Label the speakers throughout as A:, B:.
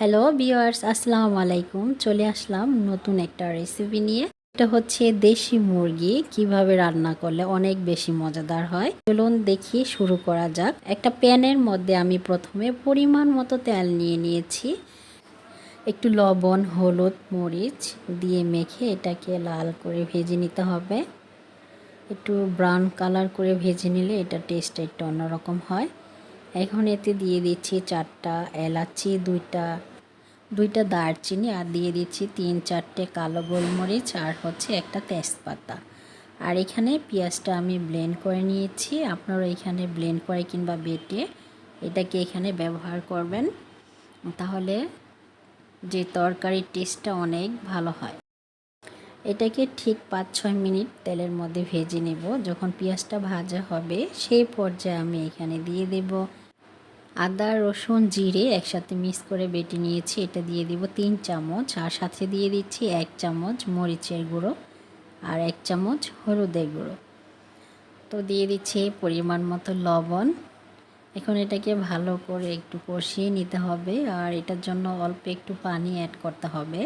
A: Hello বিওয়ার্স আসসালামু আলাইকুম। চলে আসলাম নতুন একটা রেসিপি নিয়ে। এটা হচ্ছে দেশি মুরগি, কীভাবে রান্না করলে অনেক বেশি মজাদার হয়। চলুন দেখি শুরু করা যাক। একটা প্যানের মধ্যে আমি প্রথমে পরিমাণ মতো তেল নিয়ে নিয়েছি। একটু লবণ, হলুদ, মরিচ দিয়ে মেখে এটাকে লাল করে ভেজে নিতে হবে। একটু ব্রাউন কালার করে ভেজে নিলে এটা টেস্ট একটু অন্যরকম হয়। এখন এতে দিয়ে দিচ্ছি চারটা এলাচি, দুইটা দুইটা দারচিনি আর দিয়ে দিচ্ছি তিন চারটে কালো গোলমরিচ আর হচ্ছে একটা তেজপাতা। আর এখানে পেঁয়াজটা আমি ব্লেন্ড করে নিয়েছি। আপনারা এখানে ব্লেন্ড করে কিংবা বেটে এটাকে এখানে ব্যবহার করবেন। তাহলে যে তরকারির টেস্টটা অনেক ভালো হয়। এটাকে ঠিক পাঁচ ছয় মিনিট তেলের মধ্যে ভেজে নেব। যখন পেঁয়াজটা ভাজা হবে, সেই পর্যায়ে আমি এখানে দিয়ে দেব আদা, রসুন, জিরে একসাথে মিক্স করে বেটে নিয়েছি। এটা দিয়ে দিব তিন চামচ। আর সাথে দিয়ে দিচ্ছি এক চামচ মরিচের গুঁড়ো আর এক চামচ হলুদের গুঁড়ো। তো দিয়ে দিচ্ছি পরিমাণ মতো লবণ। এখন এটাকে ভালো করে একটু কষিয়ে নিতে হবে আর এটার জন্য অল্প একটু পানি অ্যাড করতে হবে।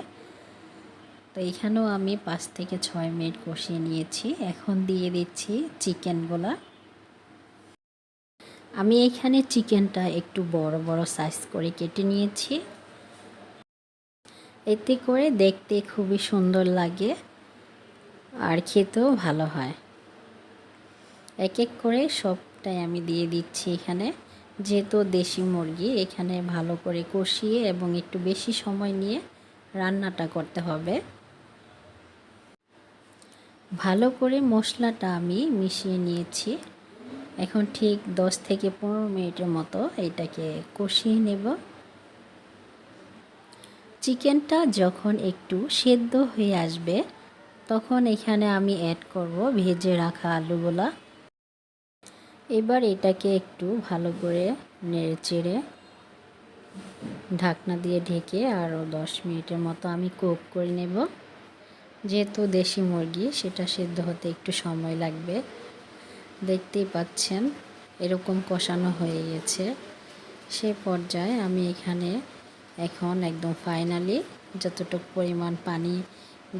A: তো এখানেও আমি পাঁচ থেকে ছয় মিনিট কষিয়ে নিয়েছি। এখন দিয়ে দিচ্ছি চিকেনগুলা। আমি এখানে চিকেনটা একটু বড় বড় সাইজ করে কেটে নিয়েছি। এতে করে দেখতে খুবই সুন্দর লাগে আর খেতেও ভালো হয়। এক এক করে সবটাই আমি দিয়ে দিচ্ছি এখানে। যেহেতু দেশি মুরগি, এখানে ভালো করে কষিয়ে এবং একটু বেশি সময় নিয়ে রান্নাটা করতে হবে। ভালো করে মশলাটা আমি মিশিয়ে নিয়েছি। এখন ঠিক দশ থেকে পনেরো মিনিটের মতো এটাকে কষিয়ে নেব। চিকেনটা যখন একটু সেদ্ধ হয়ে আসবে, তখন এখানে আমি অ্যাড করব ভেজে রাখা আলুগুলা। এবার এটাকে একটু ভালো করে নেড়ে চেড়ে ঢাকনা দিয়ে ঢেকে আরও দশ মিনিটের মতো আমি কুক করে নেব। যেহেতু দেশি মুরগি, সেটা সেদ্ধ হতে একটু সময় লাগবে। দেখতেই পাচ্ছেন, এরকম কষানো হয়ে গেছে। সে পর্যায়ে আমি এখানে এখন একদম ফাইনালি যতটুকু পরিমাণ পানি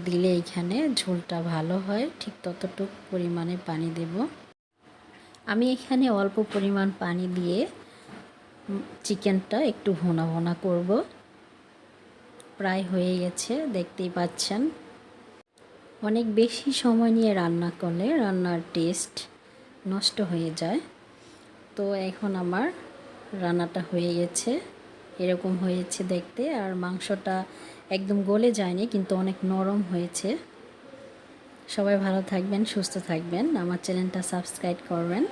A: দিলে এখানে ঝোলটা ভালো হয়, ঠিক ততটুকু পরিমাণে পানি দেব। আমি এখানে অল্প পরিমাণ পানি দিয়ে চিকেনটা একটু ভোনা ভোনা করব। প্রায় হয়ে গেছে, দেখতেই পাচ্ছেন। অনেক বেশি সময় নিয়ে রান্না করলে রান্নার টেস্ট নষ্ট হয়ে যায়। তো এখন আমার রান্নাটা হয়ে গেছে। এরকম হয়েছে দেখতে। আর মাংসটা একদম গলে যায়নি, কিন্তু অনেক নরম হয়েছে। সবাই ভালো থাকবেন, সুস্থ থাকবেন। আমার চ্যানেলটা সাবস্ক্রাইব করবেন।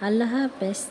A: আল্লাহ হাফেজ।